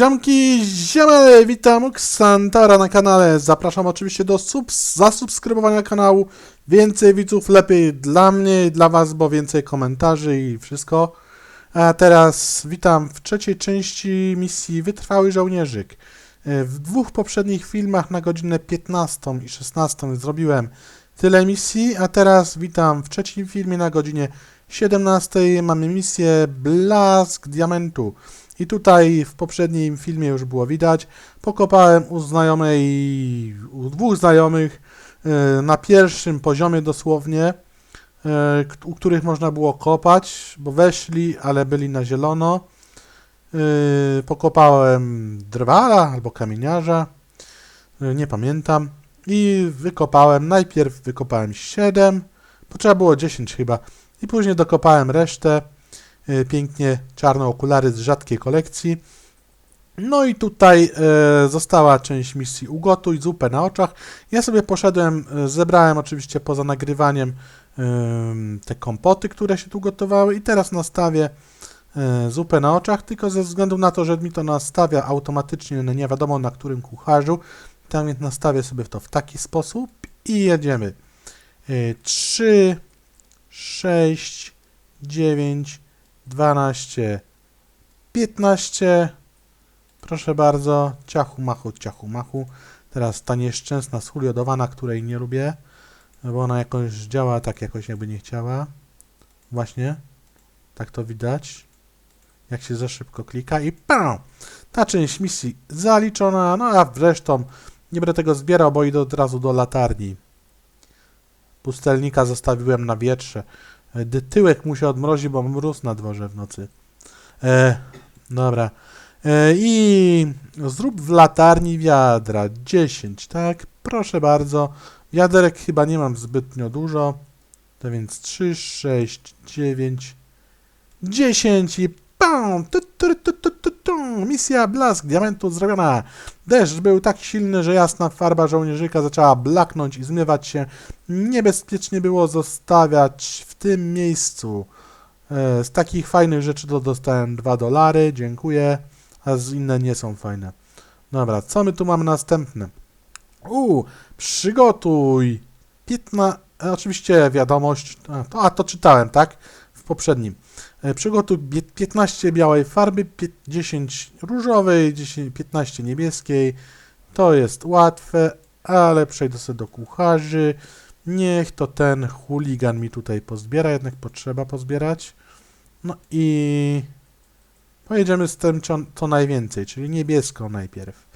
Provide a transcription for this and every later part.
Ziomki, ziemele, witam Ksantara na kanale. Zapraszam oczywiście do subs zasubskrybowania kanału. Więcej widzów, lepiej dla mnie i dla was, bo więcej komentarzy i wszystko. A teraz witam w trzeciej części misji Wytrwały Żołnierzyk. E, W dwóch poprzednich filmach na godzinę 15 i 16 zrobiłem tyle misji, a teraz witam w trzecim filmie na godzinie 17 mamy misję Blask Diamentu. I tutaj w poprzednim filmie już było widać, pokopałem u znajomej, u dwóch znajomych e, na pierwszym poziomie dosłownie, e, u których można było kopać, bo weszli, ale byli na zielono. E, Pokopałem drwala albo kamieniarza, nie pamiętam. I wykopałem, najpierw wykopałem 7, potrzeba było 10 chyba, i później dokopałem resztę. E, pięknie czarne okulary z rzadkiej kolekcji. No i tutaj e, została część misji Ugotuj zupę na oczach. Ja sobie poszedłem, e, zebrałem oczywiście poza nagrywaniem em, te kompoty, które się tu gotowały i teraz nastawię zupę na oczach, tylko ze względu na to, że mi to nastawia automatycznie na nie wiadomo na którym kucharzu, tam więc nastawię sobie to w taki sposób i jedziemy. E, 3, 6, 9, 12, 15. Proszę bardzo, ciachu machu, ciachu machu. Teraz ta nieszczęsna sól jodowana, której nie lubię, bo ona jakoś działa tak jakoś jakby nie chciała. Właśnie, tak to widać. Jak się za szybko klika i pam! Ta część misji zaliczona, no a zresztą nie będę tego zbierał, bo idę od razu do latarni. Pustelnika zostawiłem na wietrze. E, dy- Tyłek mu się odmrozi, bo mróz na dworze w nocy. E, dobra. E, I zrób w latarni wiadra 10, tak? Proszę bardzo. Wiaderek chyba nie mam zbytnio dużo. To więc 3, 6, 9, 10 i pam! Tu, tu, tu, tu, tu, tu. Misja Blask Diamentu zrobiona. Deszcz był tak silny, że jasna farba żołnierzyka zaczęła blaknąć i zmywać się. Niebezpiecznie było zostawiać w tym miejscu. E, Z takich fajnych rzeczy to dostałem 2 dolary, dziękuję, a z inne nie są fajne. Dobra, co my tu mamy następne? U, przygotuj 15, e, oczywiście wiadomość, a to, a to czytałem, tak? W poprzednim. E, Przygotuj bie- 15 białej farby, pie- 10 różowej, 10, 15 niebieskiej. To jest łatwe, ale przejdę sobie do kucharzy. Niech to ten chuligan mi tutaj pozbiera, jednak potrzeba pozbierać. No i pojedziemy z tym, co najwięcej, czyli niebieską najpierw.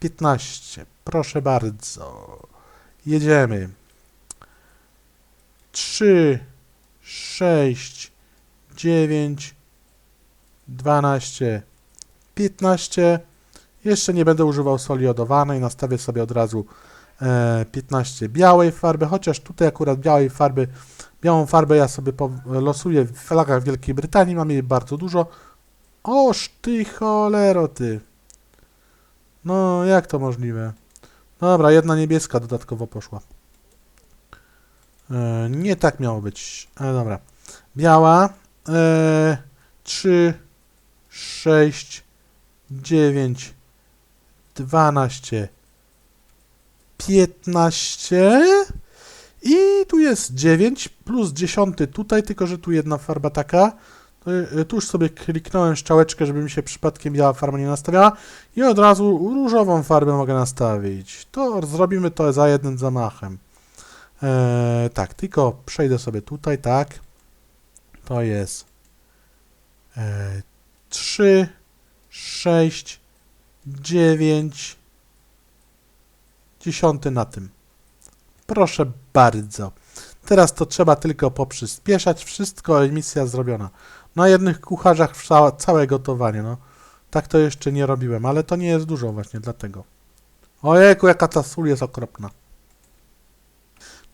15, proszę bardzo. Jedziemy. 3, 6, 9, 12, 15. Jeszcze nie będę używał soli jodowanej, nastawię sobie od razu e, 15 białej farby, chociaż tutaj akurat białej farby, białą farbę ja sobie losuję w flagach Wielkiej Brytanii, mam jej bardzo dużo. Oż ty cholero ty. No, jak to możliwe? Dobra, jedna niebieska dodatkowo poszła. E, nie tak miało być, ale dobra. Biała, e, 3, 6, 9, 12, 15 i tu jest 9 plus 10 tutaj, tylko że tu jedna farba taka. Y, Tu już sobie kliknąłem szczałeczkę, żeby mi się przypadkiem biała farba nie nastawiała i od razu różową farbę mogę nastawić. To zrobimy to za jednym zamachem. Eee, tak, tylko przejdę sobie tutaj, tak. To jest e, 3, 6, 9, 10 na tym. Proszę bardzo. Teraz to trzeba tylko poprzyspieszać. Wszystko, misja zrobiona. Na jednych kucharzach całe gotowanie, no. Tak to jeszcze nie robiłem, ale to nie jest dużo właśnie dlatego. Ojejku, jaka ta sól jest okropna.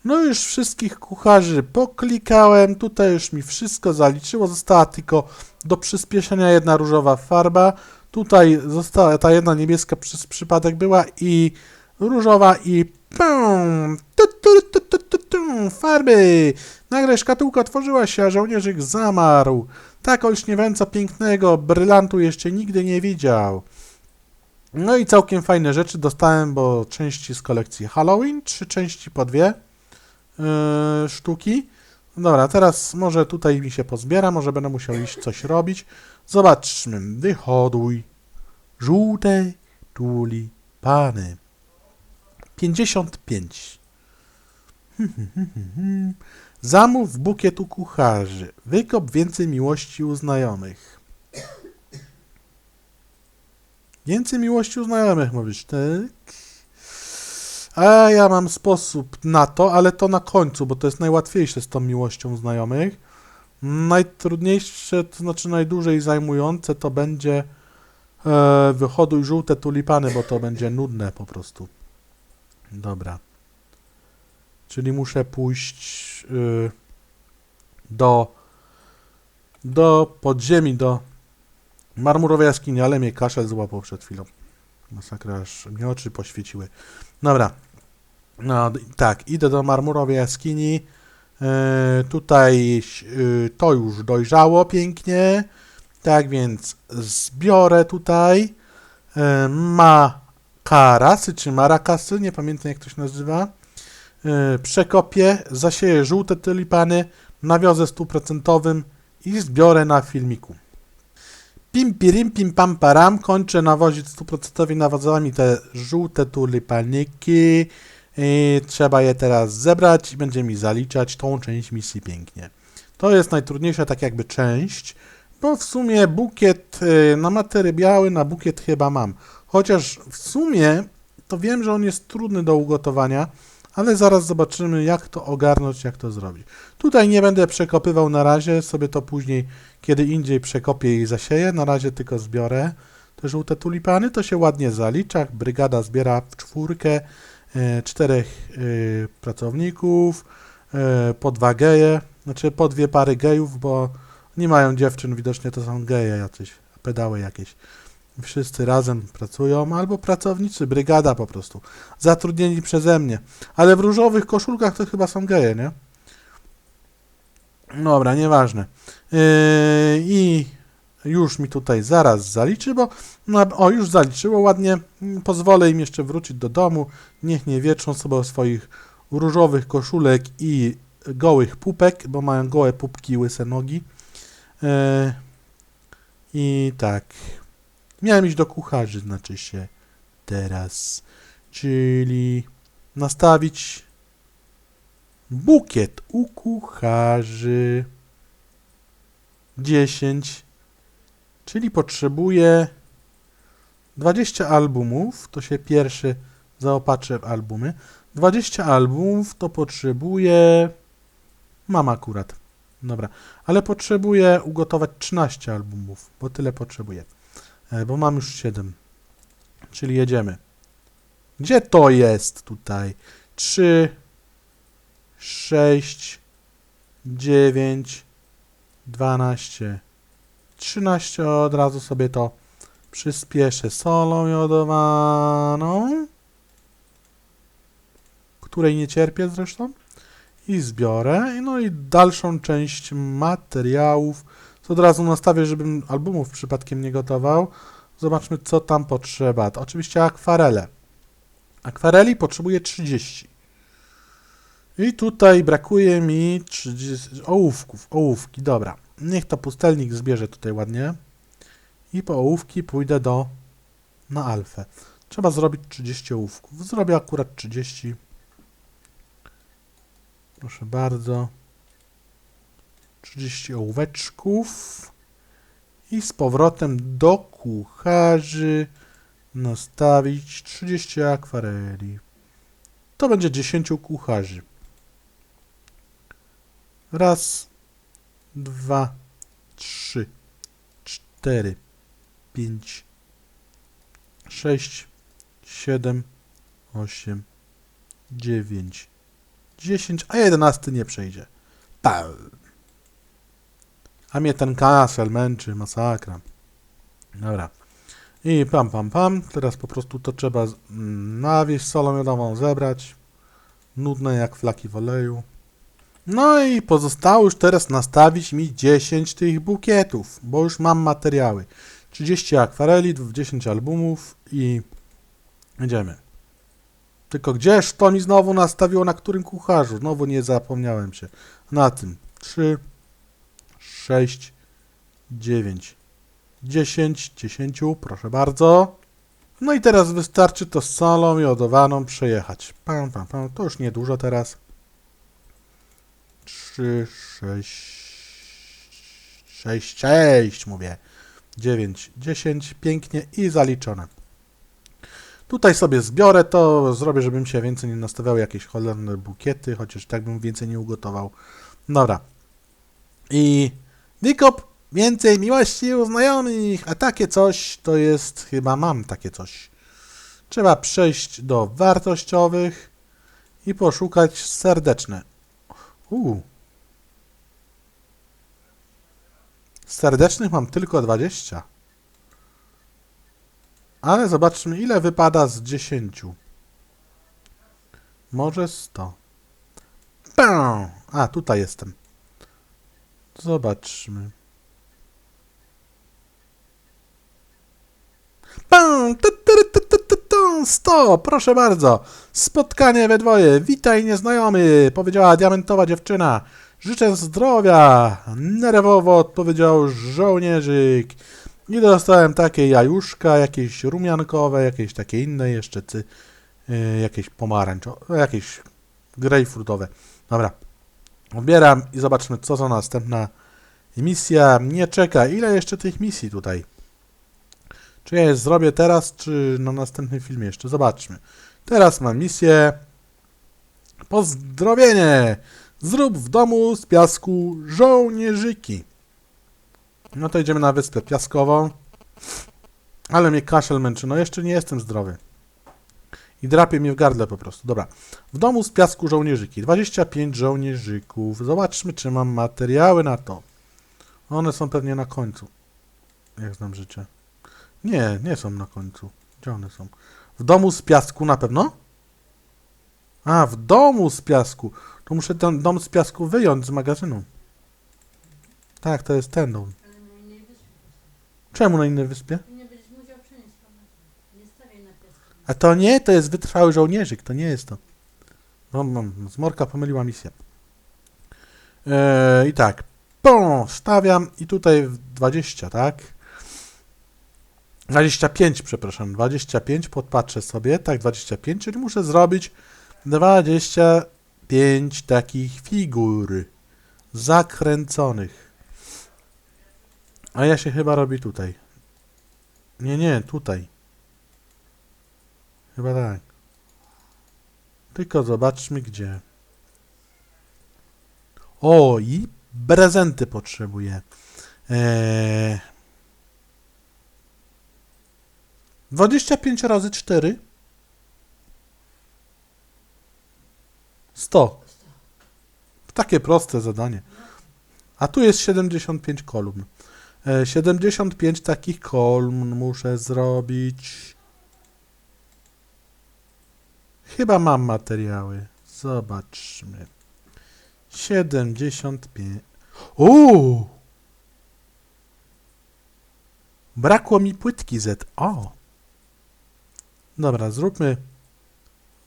No już wszystkich kucharzy poklikałem, tutaj już mi wszystko zaliczyło, została tylko do przyspieszenia jedna różowa farba, tutaj została ta jedna niebieska przez przypadek była i różowa i pum, tu, tu, tu, tu, tu, farby. Nagle szkatułka otworzyła się, a żołnierzyk zamarł. Tak olśniewająco pięknego brylantu jeszcze nigdy nie widział. No i całkiem fajne rzeczy dostałem, bo części z kolekcji Halloween, trzy części po dwie yy, sztuki. Dobra, teraz może tutaj mi się pozbiera, może będę musiał iść coś robić. Zobaczmy, wyhoduj żółte tulipany. 55. Zamów bukiet u kucharzy. Wykop więcej miłości u znajomych. Więcej miłości u znajomych, mówisz, tak? A ja mam sposób na to, ale to na końcu, bo to jest najłatwiejsze z tą miłością znajomych. Najtrudniejsze, to znaczy najdłużej zajmujące to będzie e, wychoduj żółte tulipany, bo to będzie nudne po prostu. Dobra. Czyli muszę pójść y, do, do podziemi, do marmurowej jaskini, ale mnie kaszel złapał przed chwilą. Masakra, aż mnie oczy poświeciły. Dobra. No tak, idę do marmurowej jaskini. E, tutaj y, to już dojrzało pięknie. Tak więc zbiorę tutaj e, makarasy czy marakasy, nie pamiętam jak to się nazywa. E, przekopię, zasieję żółte tulipany, nawiozę stuprocentowym i zbiorę na filmiku. Pim pirim pim pam param, kończę nawozić stuprocentowymi nawozami te żółte tulipaniki. I trzeba je teraz zebrać i będzie mi zaliczać tą część misji pięknie. To jest najtrudniejsza tak jakby część, bo w sumie bukiet y, na matery biały, na bukiet chyba mam. Chociaż w sumie to wiem, że on jest trudny do ugotowania, ale zaraz zobaczymy jak to ogarnąć, jak to zrobić. Tutaj nie będę przekopywał na razie, sobie to później kiedy indziej przekopię i zasieję. Na razie tylko zbiorę te żółte tulipany. To się ładnie zalicza. Brygada zbiera w czwórkę e, czterech e, pracowników, e, po dwa geje, znaczy po dwie pary gejów, bo nie mają dziewczyn, widocznie to są geje jacyś, pedały jakieś. Wszyscy razem pracują, albo pracownicy, brygada po prostu, zatrudnieni przeze mnie. Ale w różowych koszulkach to chyba są geje, nie? Dobra, nieważne. Yy, I już mi tutaj zaraz zaliczy, bo no, o, już zaliczyło ładnie. Pozwolę im jeszcze wrócić do domu. Niech nie wieczą sobie swoich różowych koszulek i gołych pupek, bo mają gołe pupki i łyse nogi. Yy, I tak. Miałem iść do kucharzy, znaczy się teraz. Czyli nastawić bukiet u kucharzy. 10. Czyli potrzebuję 20 albumów. To się pierwszy zaopatrzę w albumy. 20 albumów to potrzebuję. Mam akurat. Dobra, ale potrzebuję ugotować 13 albumów, bo tyle potrzebuję. E, Bo mam już 7. Czyli jedziemy. Gdzie to jest tutaj? 3, 6, 9, 12, 13. Od razu sobie to przyspieszę solą jodowaną, której nie cierpię zresztą. I zbiorę. No i dalszą część materiałów. To od razu nastawię, żebym albumów przypadkiem nie gotował. Zobaczmy, co tam potrzeba. To oczywiście akwarele. Akwareli potrzebuję 30. I tutaj brakuje mi 30 ołówków. Ołówki, dobra. Niech to pustelnik zbierze tutaj ładnie. I po ołówki pójdę do na alfę. Trzeba zrobić 30 ołówków. Zrobię akurat 30. Proszę bardzo. 30 ołóweczków. I z powrotem do kucharzy nastawić 30 akwareli. To będzie 10 kucharzy. Raz, dwa, trzy, cztery, pięć, sześć, siedem, osiem, dziewięć, dziesięć, a jedenasty nie przejdzie. A mnie ten kasel męczy, masakra. Dobra. I pam, pam, pam. Teraz po prostu to trzeba mm, nawieść solą jodową, zebrać. Nudne jak flaki w oleju. No i pozostało już teraz nastawić mi 10 tych bukietów, bo już mam materiały. 30 akwareli, 10 albumów i jedziemy. Tylko gdzież to mi znowu nastawiło, na którym kucharzu? Znowu nie zapomniałem się. Na tym. 3, 6, 9, 10, 10, proszę bardzo. No i teraz wystarczy to z solą jodowaną przejechać. Pam, pam, pam. To już niedużo teraz. 3, 6, 6, 6 mówię. 9, 10, pięknie i zaliczone. Tutaj sobie zbiorę to, zrobię, żebym się więcej nie nastawiał jakieś cholerne bukiety, chociaż tak bym więcej nie ugotował. Dobra. I wykop więcej miłości u znajomych, a takie coś to jest, chyba mam takie coś. Trzeba przejść do wartościowych i poszukać serdeczne. Uuu. Serdecznych mam tylko 20. Ale zobaczmy, ile wypada z 10. Może 100. Pę! A, tutaj jestem. Zobaczmy. Tu, 100! Proszę bardzo. Spotkanie we dwoje. Witaj nieznajomy, powiedziała diamentowa dziewczyna. Życzę zdrowia. Nerwowo odpowiedział żołnierzyk. I dostałem takie jajuszka, jakieś rumiankowe, jakieś takie inne jeszcze, yy, jakieś pomarańczowe, jakieś grejpfrutowe. Dobra. Odbieram i zobaczmy, co za następna misja mnie czeka. Ile jeszcze tych misji tutaj? Czy ja je zrobię teraz, czy na następnym filmie jeszcze? Zobaczmy. Teraz mam misję. Pozdrowienie! Zrób w domu z piasku żołnierzyki. No to idziemy na wyspę piaskową. Ale mnie kaszel męczy. No jeszcze nie jestem zdrowy. I drapie mnie w gardle po prostu. Dobra. W domu z piasku żołnierzyki. 25 żołnierzyków. Zobaczmy, czy mam materiały na to. One są pewnie na końcu. Jak znam życie. Nie, nie są na końcu. Gdzie one są? W domu z piasku na pewno? A, w domu z piasku. To muszę ten dom z piasku wyjąć z magazynu. Tak, to jest ten dom. Czemu na innej wyspie? Ty nie będziesz musiał przenieść tam. Nie stawiaj na piasku. A to nie, to jest wytrwały żołnierzyk, to nie jest to. Zmorka pomyliła misję. Eee, I tak, pum, stawiam i tutaj w 20, tak? 25, przepraszam, 25, podpatrzę sobie, tak, 25, czyli muszę zrobić 25 takich figur zakręconych. A ja się chyba robi tutaj. Nie, nie, tutaj. Chyba tak. Tylko zobaczmy gdzie. O, i prezenty potrzebuję. Eee... 25 razy 4. 100. Takie proste zadanie. A tu jest 75 kolumn. E, 75 takich kolumn muszę zrobić. Chyba mam materiały. Zobaczmy. 75. Uuu! Brakło mi płytki Z. O! Dobra, zróbmy.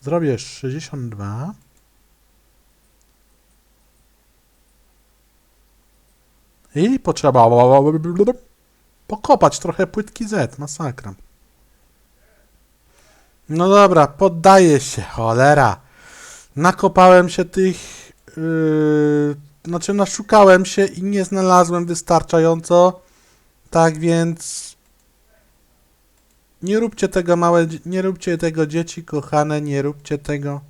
Zrobię 62. I potrzeba pokopać trochę płytki Z. Masakra. No dobra, poddaję się, cholera. Nakopałem się tych. Yy, znaczy, naszukałem się i nie znalazłem wystarczająco. Tak więc. Nie róbcie tego, małe. Nie róbcie tego, dzieci kochane. Nie róbcie tego,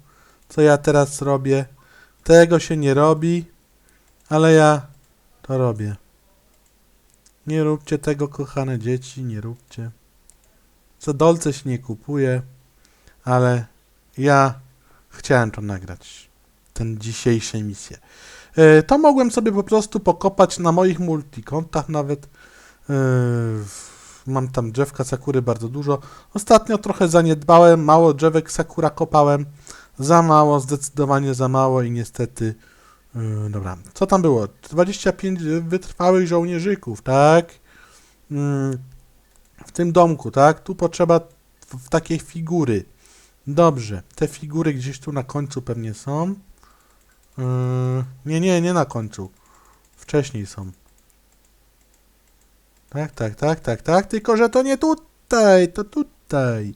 co ja teraz robię. Tego się nie robi, ale ja to robię. Nie róbcie tego, kochane dzieci. Nie róbcie. Za dolce się nie kupuje ale ja chciałem to nagrać. Ten dzisiejszej misję. E, To mogłem sobie po prostu pokopać na moich multikontach nawet. E, Mam tam drzewka sakury bardzo dużo. Ostatnio trochę zaniedbałem, mało drzewek sakura kopałem. Za mało, zdecydowanie za mało i niestety. e, Dobra, co tam było? 25 wytrwałych żołnierzyków, tak? Mm, w tym domku, tak? Tu potrzeba w takiej figury. Dobrze, te figury gdzieś tu na końcu pewnie są. Yy, nie, nie, nie na końcu. Wcześniej są. Tak, tak, tak, tak, tak, tylko że to nie tutaj, to tutaj.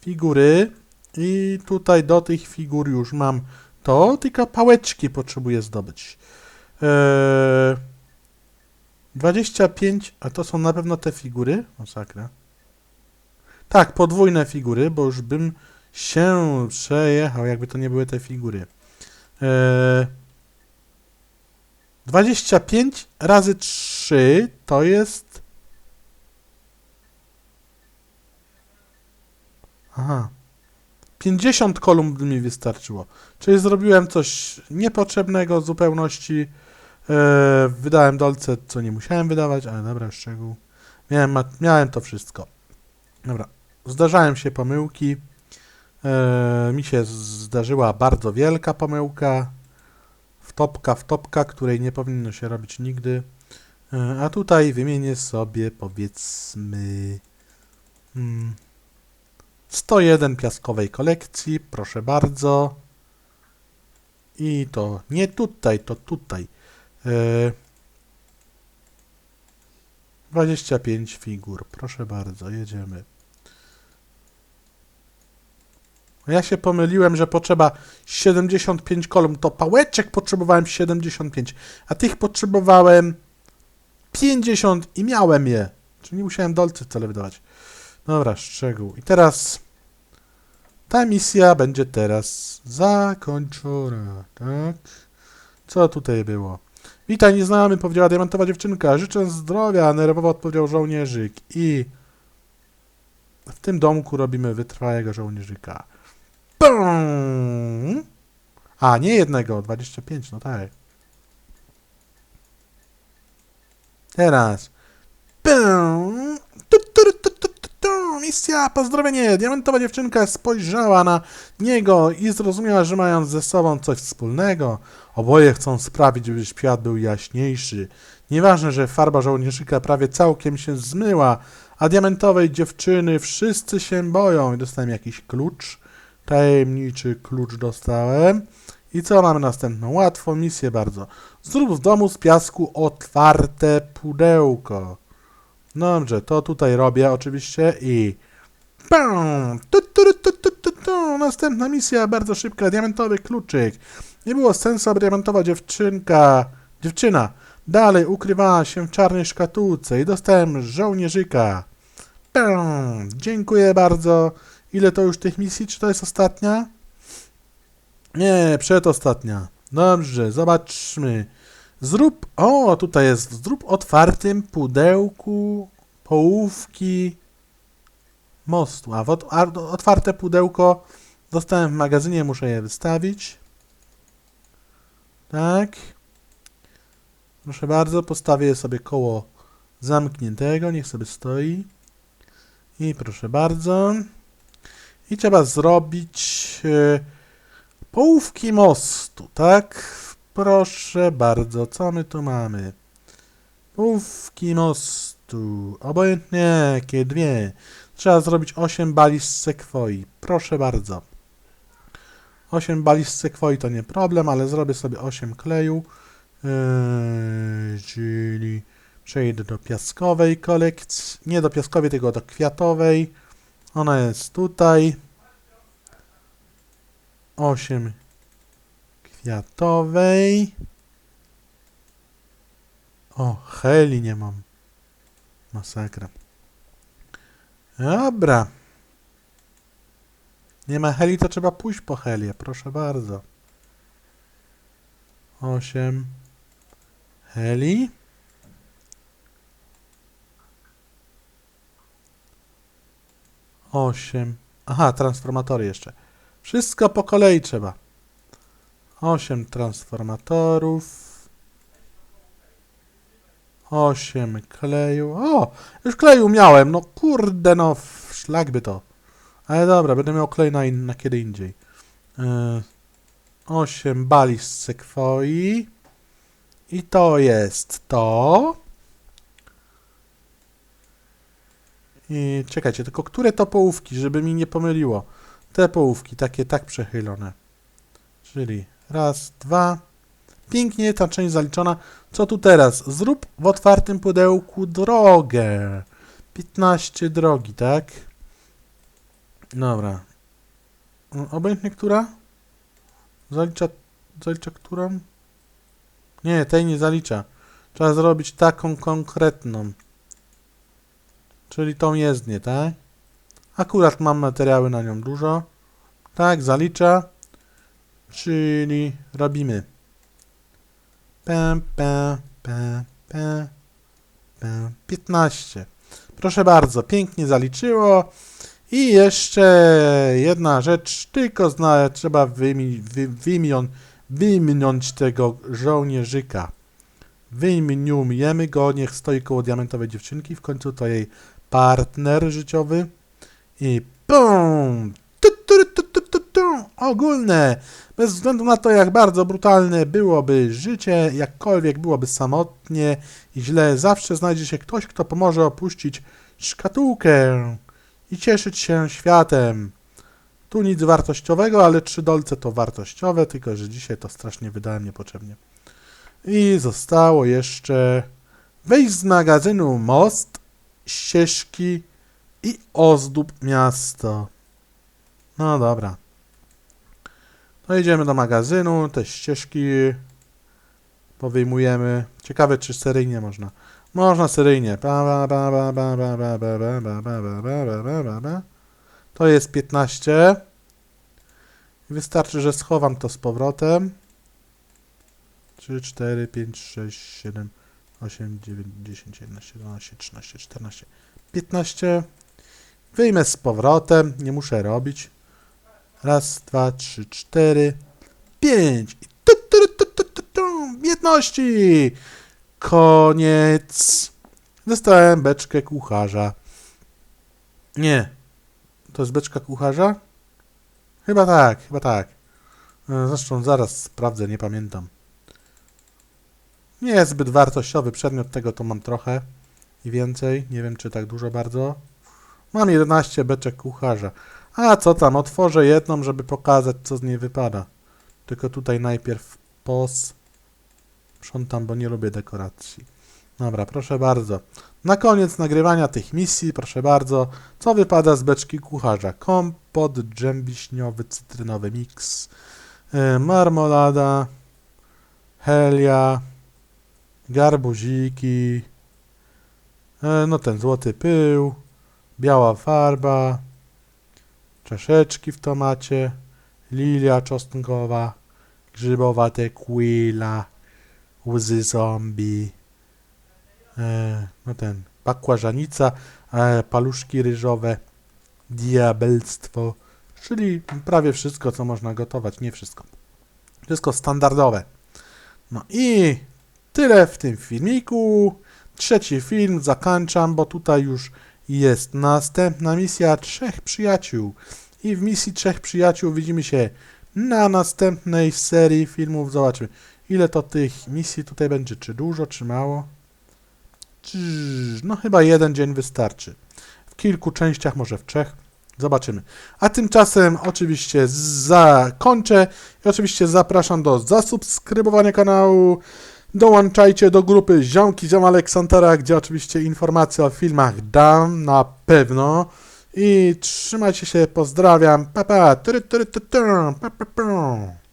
Figury i tutaj do tych figur już mam to, tylko pałeczki potrzebuję zdobyć. Eee, 25, a to są na pewno te figury? Masakra. Tak, podwójne figury, bo już bym się przejechał, jakby to nie były te figury. Eee, 25 razy 3 to jest. Aha. 50 kolumn mi wystarczyło. Czyli zrobiłem coś niepotrzebnego w zupełności. Eee, wydałem dolce, co nie musiałem wydawać, ale dobra, szczegół. Miałem, miałem to wszystko. Dobra. Zdarzają się pomyłki. Eee, mi się zdarzyła bardzo wielka pomyłka. Wtopka, wtopka, której nie powinno się robić nigdy. Eee, a tutaj wymienię sobie powiedzmy mm, 101 piaskowej kolekcji, proszę bardzo. I to nie tutaj, to tutaj. Eee, 25 figur, proszę bardzo, jedziemy. Ja się pomyliłem, że potrzeba 75 kolumn. To pałeczek potrzebowałem 75, a tych potrzebowałem 50 i miałem je. Czyli nie musiałem dolce wcale wydawać. Dobra, szczegół. I teraz ta misja będzie teraz zakończona, tak? Co tutaj było? Witaj, nieznajomy, powiedziała diamentowa dziewczynka. Życzę zdrowia, nerwowo odpowiedział żołnierzyk. I w tym domku robimy wytrwałego żołnierzyka. Pum! A, nie jednego, 25, no tak. Teraz. Tu. Misja, pozdrowienie. Diamentowa dziewczynka spojrzała na niego i zrozumiała, że mają ze sobą coś wspólnego. Oboje chcą sprawić, żeby świat był jaśniejszy. Nieważne, że farba żołnierzyka prawie całkiem się zmyła, a diamentowej dziewczyny wszyscy się boją. I dostałem jakiś klucz. Tajemniczy klucz dostałem. I co mamy następną? Łatwą misję bardzo. Zrób w domu z piasku otwarte pudełko. Dobrze, to tutaj robię oczywiście i... Pum! Tu, tu, tu, tu, tu, tu. Następna misja, bardzo szybka, diamentowy kluczyk. Nie było sensu, aby diamentowa dziewczynka, dziewczyna dalej ukrywała się w czarnej szkatułce i dostałem żołnierzyka. Pum! Dziękuję bardzo. Ile to już tych misji? Czy to jest ostatnia? Nie, przedostatnia. Dobrze, zobaczmy. Zrób, o, tutaj jest, zrób otwartym pudełku połówki mostu. A, otwarte pudełko dostałem w magazynie, muszę je wystawić. Tak. Proszę bardzo, postawię sobie koło zamkniętego, niech sobie stoi. I proszę bardzo. I trzeba zrobić e, połówki mostu, tak? Proszę bardzo, co my tu mamy? Połówki mostu, obojętnie jakie dwie. Trzeba zrobić 8 bali sekwoi. Proszę bardzo. 8 bali sekwoi to nie problem, ale zrobię sobie 8 kleju. Yy, czyli przejdę do piaskowej kolekcji. Nie do piaskowej, tylko do kwiatowej. Ona jest tutaj. 8 kwiatowej. O, heli nie mam. Masakra. Dobra. Nie ma heli, to trzeba pójść po helię. Proszę bardzo. 8 heli. Osiem. Aha, transformatory jeszcze. Wszystko po kolei trzeba. Osiem transformatorów. Osiem kleju. O! Już kleju miałem. No kurde, no szlak by to. Ale dobra, będę miał klej na, in, na kiedy indziej. Yy, osiem bali z sekwoi. I to jest to. I czekajcie, tylko które to połówki, żeby mi nie pomyliło. Te połówki, takie tak przechylone. Czyli raz, dwa. Pięknie ta część zaliczona. Co tu teraz? Zrób w otwartym pudełku drogę. 15 drogi, tak? Dobra. O, Obojętnie która? Zalicza, zalicza którą? Nie, tej nie zalicza. Trzeba zrobić taką konkretną. Czyli tą jezdnię, tak? Akurat mam materiały na nią dużo. Tak, zalicza. Czyli robimy. Pę, pę, pę, pę, pę. 15. Proszę bardzo, pięknie zaliczyło. I jeszcze jedna rzecz, tylko zna, trzeba wymi, wy, wymion, tego żołnierzyka. Wyjmujemy go, niech stoi koło diamentowej dziewczynki, w końcu to jej partner życiowy. I PUM! Tu, tu, tu, tu, tu. Ogólne. Bez względu na to, jak bardzo brutalne byłoby życie, jakkolwiek byłoby samotnie i źle, zawsze znajdzie się ktoś, kto pomoże opuścić szkatułkę i cieszyć się światem. Tu nic wartościowego, ale trzy dolce to wartościowe, tylko że dzisiaj to strasznie wydałem niepotrzebnie. I zostało jeszcze wejść z magazynu Most, ścieżki i ozdób miasto. No dobra. No idziemy do magazynu, te ścieżki powyjmujemy. Ciekawe, czy seryjnie można. Można seryjnie. To jest 15. Wystarczy, że schowam to z powrotem. 3, 4, 5, 6, 7, 8, 9, 10, 11, 12, 13, 14, 15. Wyjmę z powrotem, nie muszę robić. Raz, dwa, trzy, cztery, pięć. I tu, tu, tu, tu, tu, tu. Jedności! Koniec. Dostałem beczkę kucharza. Nie. To jest beczka kucharza? Chyba tak, chyba tak. E, Zresztą zaraz sprawdzę, nie pamiętam. Nie jest zbyt wartościowy przedmiot, tego to mam trochę i więcej. Nie wiem, czy tak dużo bardzo. Mam 11 beczek kucharza. A co tam, otworzę jedną, żeby pokazać, co z niej wypada. Tylko tutaj najpierw pos. Sprzątam, bo nie lubię dekoracji. Dobra, proszę bardzo. Na koniec nagrywania tych misji, proszę bardzo, co wypada z beczki kucharza? Kompot, dżem wiśniowy, cytrynowy miks, yy, marmolada, helia, garbuziki, yy, no ten złoty pył, biała farba, czaszeczki w tomacie, lilia czosnkowa, grzybowa tequila, łzy zombie, e, no ten, bakłażanica, e, paluszki ryżowe, diabelstwo, czyli prawie wszystko, co można gotować, nie wszystko. Wszystko standardowe. No i tyle w tym filmiku. Trzeci film zakończam, bo tutaj już jest następna misja trzech przyjaciół. I w misji trzech przyjaciół widzimy się na następnej serii filmów. Zobaczymy, ile to tych misji tutaj będzie. Czy dużo, czy mało? No chyba jeden dzień wystarczy. W kilku częściach, może w trzech. Zobaczymy. A tymczasem oczywiście zakończę i oczywiście zapraszam do zasubskrybowania kanału. Dołączajcie do grupy Ziomki Ziom Aleksandra, gdzie oczywiście informacje o filmach dam na pewno. I trzymajcie się, pozdrawiam. Pa, pa. Tyry, tyry, ty, ty. pa, pa, pa.